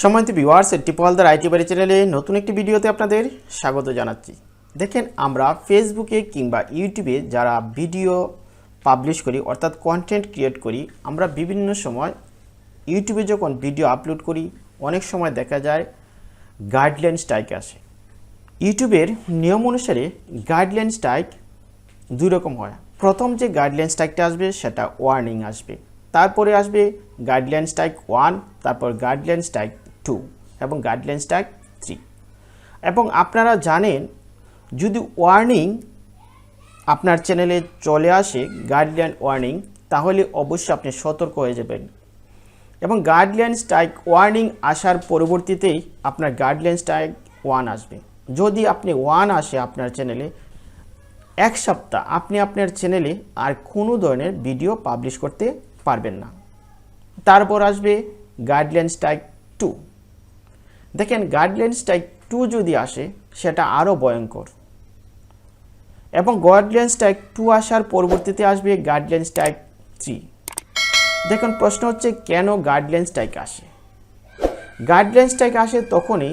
সম্মানিত viewers টিপলদার IT বাড়ি চ্যানেলে নতুন একটি ভিডিওতে আপনাদের স্বাগত জানাচ্ছি। দেখেন, আমরা ফেসবুকে কিংবা ইউটিউবে যারা ভিডিও পাবলিশ করি, অর্থাৎ কন্টেন্ট ক্রিয়েট করি, আমরা বিভিন্ন সময় ইউটিউবে যখন ভিডিও আপলোড করি, অনেক সময় দেখা যায় গাইডলাইন স্ট্রাইক আসে। ইউটিউবের নিয়ম অনুসারে গাইডলাইন স্ট্রাইক দুই রকম হয়। প্রথম যে গাইডলাইন স্ট্রাইকটা আসবে, সেটা ওয়ার্নিং আসবে। তারপরে আসবে গাইডলাইন স্ট্রাইক ওয়ান তারপর গাইডলাইন স্ট্রাইক টু এবং গাইডলাইন স্ট্রাইক থ্রি এবং আপনারা জানেন, যদি ওয়ার্নিং আপনার চ্যানেলে চলে আসে গাইডলাইন ওয়ার্নিং তাহলে অবশ্যই আপনি সতর্ক হয়ে যাবেন। এবং গাইডলাইন স্ট্রাইক ওয়ার্নিং আসার পরবর্তীতেই আপনার গাইডলাইন স্ট্রাইক ওয়ান আসবে। যদি আপনি ওয়ান আসে আপনার চ্যানেলে এক সপ্তাহ আপনি আপনার চ্যানেলে আর কোনো ধরনের ভিডিও পাবলিশ করতে পারবেন না। তারপর আসবে গাইডলাইন স্ট্রাইক টু দেখেন গাইডলাইন স্ট্রাইক টু যদি আসে, সেটা আরও ভয়ঙ্কর। এবং গাইডলাইন স্ট্রাইক টু আসার পরবর্তীতে আসবে গাইডলাইন স্ট্রাইক থ্রি দেখুন, প্রশ্ন হচ্ছে, কেন গাইডলাইন স্ট্রাইক আসে? গাইডলাইন স্ট্রাইক আসে তখনই,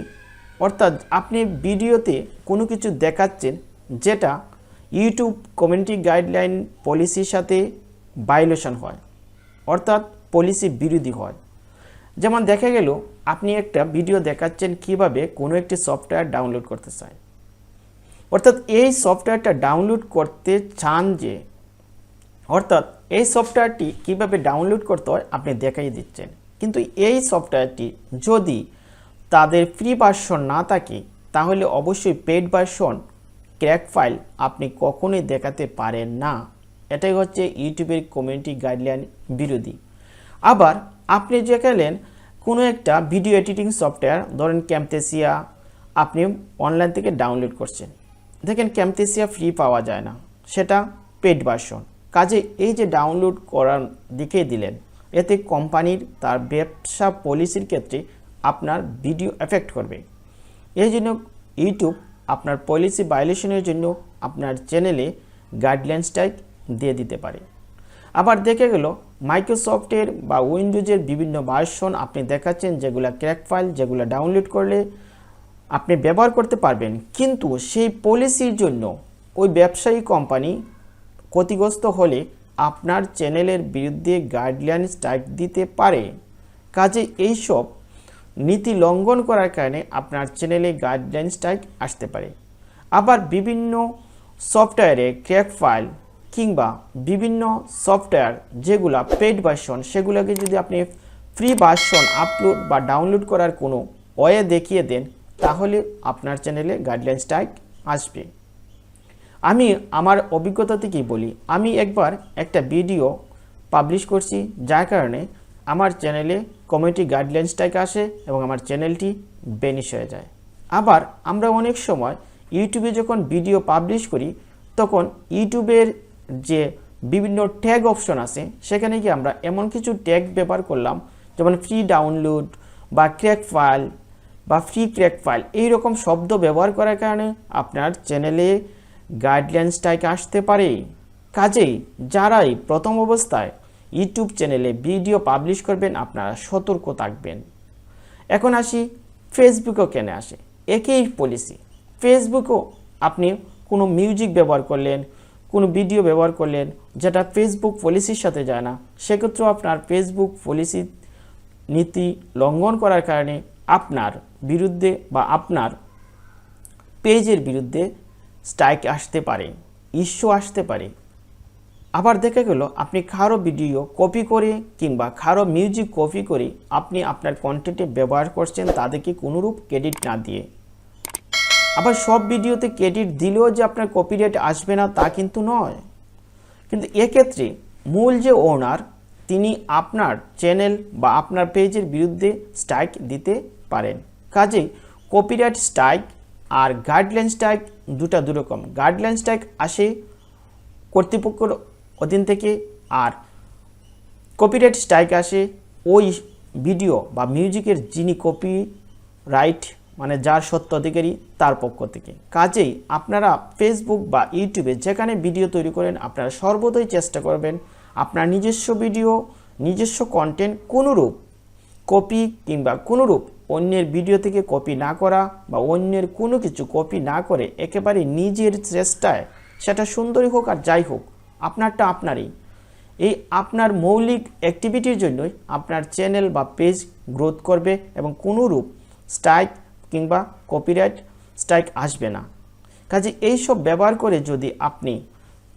অর্থাৎ আপনি ভিডিওতে কোনো কিছু দেখাচ্ছেন, যেটা ইউটিউব কমিউনিটি গাইডলাইন পলিসির সাথে ভায়োলেশন হয়। অর্থাৎ পলিসি বিরোধী হয়। যেমন দেখা গেল আপনি একটা ভিডিও দেখাচ্ছেন কীভাবে কোনো একটি সফটওয়্যার ডাউনলোড করতে চায়। অর্থাৎ এই সফটওয়্যারটা ডাউনলোড করতে চান যে, অর্থাৎ এই সফটওয়্যারটি কীভাবে ডাউনলোড করতে হয় আপনি দেখাই দিচ্ছেন। কিন্তু এই সফটওয়্যারটি যদি তাদের ফ্রি ভার্সন না থাকে, তাহলে অবশ্যই পেড ভার্সন ক্র্যাক ফাইল আপনি কখনোই দেখাতে পারেন না। এটাই হচ্ছে ইউটিউবের কমিউনিটি গাইডলাইন বিরোধী। আবার আপনি যে গেলেন কোনো একটা ভিডিও এডিটিং সফটওয়্যার ধরেন ক্যামতেসিয়া আপনি অনলাইন থেকে ডাউনলোড করছেন। দেখেন ক্যামতেসিয়া ফ্রি পাওয়া যায় না। সেটা পেড ভার্সন কাজে এই যে ডাউনলোড করার দিকে দিলেন, এতে কোম্পানির তার ব্যবসা পলিসির ক্ষেত্রে আপনার ভিডিও এফেক্ট করবে। এই জন্য ইউটিউব আপনার পলিসি ভায়োলেশনের জন্য আপনার চ্যানেলে গাইডলাইন স্ট্রাইক দিয়ে দিতে পারে। আবার দেখে গেল মাইক্রোসফটের বা উইন্ডোজের বিভিন্ন ভার্সন আপনি দেখাচ্ছেন, যেগুলো ক্র্যাক ফাইল, যেগুলো ডাউনলোড করলে আপনি ব্যবহার করতে পারবেন। কিন্তু সেই পলিসির জন্য ওই ব্যবসায়ী কোম্পানি ক্ষতিগ্রস্ত হলে আপনার চ্যানেলের বিরুদ্ধে গাইডলাইন স্ট্রাইক দিতে পারে। কাজে এইসব নীতি লঙ্ঘন করার কারণে আপনার চ্যানেলে গাইডলাইন স্ট্রাইক আসতে পারে। আবার বিভিন্ন সফটওয়্যারে ক্র্যাক ফাইল কিংবা বিভিন্ন সফটওয়্যার যেগুলো পেড ভার্সন সেগুলোকে যদি আপনি ফ্রি ভার্সন আপলোড বা ডাউনলোড করার কোনো ওয়ে দেখিয়ে দেন, তাহলে আপনার চ্যানেলে গাইডলাইন স্ট্রাইক আসবে। আমি আমার অভিজ্ঞতা থেকেই বলি, আমি একবার একটা ভিডিও পাবলিশ করছি, যার কারণে আমার চ্যানেলে কমিউনিটি গাইডলাইন স্ট্রাইক আসে এবং আমার চ্যানেলটি বেনিশ হয়ে যায়। আবার আমরা অনেক সময় ইউটিউবে যখন ভিডিও পাবলিশ করি, তখন ইউটিউবের যে বিভিন্ন ট্যাগ অপশন আছে, সেখানে গিয়ে আমরা এমন কিছু ট্যাগ ব্যবহার করলাম, যেমন ফ্রি ডাউনলোড বা ক্র্যাক ফাইল বা ফ্রি ক্র্যাক ফাইল এইরকম শব্দ ব্যবহার করার কারণে আপনার চ্যানেলে গাইডলাইন স্ট্রাইক আসতে পারে। কাজেই যারাই প্রথম অবস্থায় ইউটিউব চ্যানেলে ভিডিও পাবলিশ করবেন, আপনারা সতর্ক থাকবেন। এখন আসি ফেসবুকও কেন আসে? একই পলিসি ফেসবুকও আপনি কোনো মিউজিক ব্যবহার করলেন কোনো ভিডিও ব্যবহার করলেন যেটা ফেসবুক পলিসির সাথে যায় না। সেক্ষেত্রেও আপনার ফেসবুক পলিসি নীতি লঙ্ঘন করার কারণে আপনার বিরুদ্ধে বা আপনার পেজের বিরুদ্ধে স্ট্রাইক আসতে পারে ইস্যু আসতে পারে। আবার দেখা গেল, আপনি কারও ভিডিও কপি করে কিংবা কারও মিউজিক কপি করে আপনি আপনার কন্টেন্টে ব্যবহার করছেন, তাদেরকে কোনোরূপ ক্রেডিট না দিয়ে। আবার সব ভিডিওতে ক্রেডিট দিলেও যে আপনার কপিরাইট আসবে না, তা কিন্তু নয়। কিন্তু এক্ষেত্রে মূল যে ওনার তিনি আপনার চ্যানেল বা আপনার পেজের বিরুদ্ধে স্ট্রাইক দিতে পারেন। কাজেই কপিরাইট স্ট্রাইক আর গাইডলাইন স্ট্রাইক দুটা দুরকম। গাইডলাইন স্ট্রাইক আসে কর্তৃপক্ষের অধীন থেকে আর কপিরাইট স্ট্রাইক আসে ওই ভিডিও বা মিউজিকের যিনি কপি রাইট মানে যার সত্য অধিকারী, তার পক্ষ থেকে। কাজেই আপনারা ফেসবুক বা ইউটিউবে যেখানে ভিডিও তৈরি করেন, আপনারা সর্বদাই চেষ্টা করবেন আপনার নিজস্ব ভিডিও নিজস্ব কন্টেন্ট কোনোরূপ কপি কিংবা কোনোরূপ অন্যের ভিডিও থেকে কপি না করা বা অন্যের কোনো কিছু কপি না করে একেবারে নিজের চেষ্টায় সেটা সুন্দরই হোক আর যাই হোক, আপনারটা আপনারই। এই আপনার মৌলিক অ্যাক্টিভিটির জন্যই আপনার চ্যানেল বা পেজ গ্রোথ করবে এবং কোনোরূপ স্ট্রাইক কিংবা কপিরাইট স্ট্রাইক আসবে না। কাজে এইসব ব্যবহার করে যদি আপনি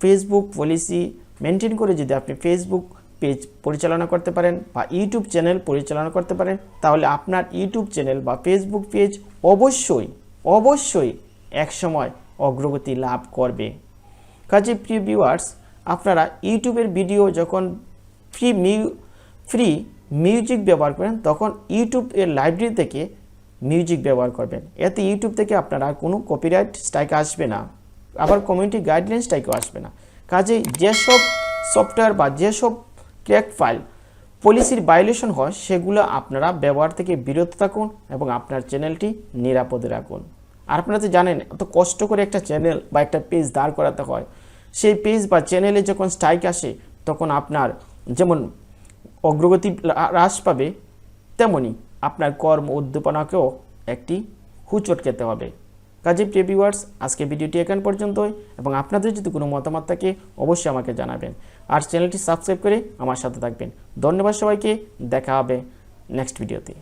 ফেসবুক পলিসি মেনটেন করে যদি আপনি ফেসবুক পেজ পরিচালনা করতে পারেন বা ইউটিউব চ্যানেল পরিচালনা করতে পারেন, তাহলে আপনার ইউটিউব চ্যানেল বা ফেসবুক পেজ অবশ্যই অবশ্যই একসময় অগ্রগতি লাভ করবে। কাজে প্রিয় ভিউয়ার্স আপনারা ইউটিউবের ভিডিও যখন ফ্রি মিউ ফ্রি মিউজিক ব্যবহার করেন, তখন ইউটিউব এর লাইব্রেরি থেকে মিউজিক ব্যবহার করবেন। এতে ইউটিউব থেকে আপনারা কোনো কপিরাইট স্ট্রাইক আসবে না। আবার কমিউনিটি গাইডলাইন স্ট্রাইকও আসবে না। কাজেই যেসব সফটওয়্যার বা যেসব ক্র্যাক ফাইল পলিসির ভায়োলেশন হয়, সেগুলো আপনারা ব্যবহার থেকে বিরত থাকুন এবং আপনার চ্যানেলটি নিরাপদে রাখুন। আর আপনারা তো জানেন, এত কষ্ট করে একটা চ্যানেল বা একটা পেজ দাঁড় করাতে হয়। সেই পেজ বা চ্যানেলে যখন স্ট্রাইক আসে, তখন আপনার যেমন অগ্রগতি হ্রাস পাবে তেমনি আপনার কর্ম উদ্দীপনাকেও একটি হুচট খেতে হবে। কাজে প্রিয় ভিউয়ার্স আজকে ভিডিওটি এখান পর্যন্তই। এবং আপনাদের যদি কোনো মতামত থাকে, অবশ্যই আমাকে জানাবেন। আর চ্যানেলটি সাবস্ক্রাইব করে আমার সাথে থাকবেন। ধন্যবাদ সবাইকে। দেখা হবে নেক্সট ভিডিওতে।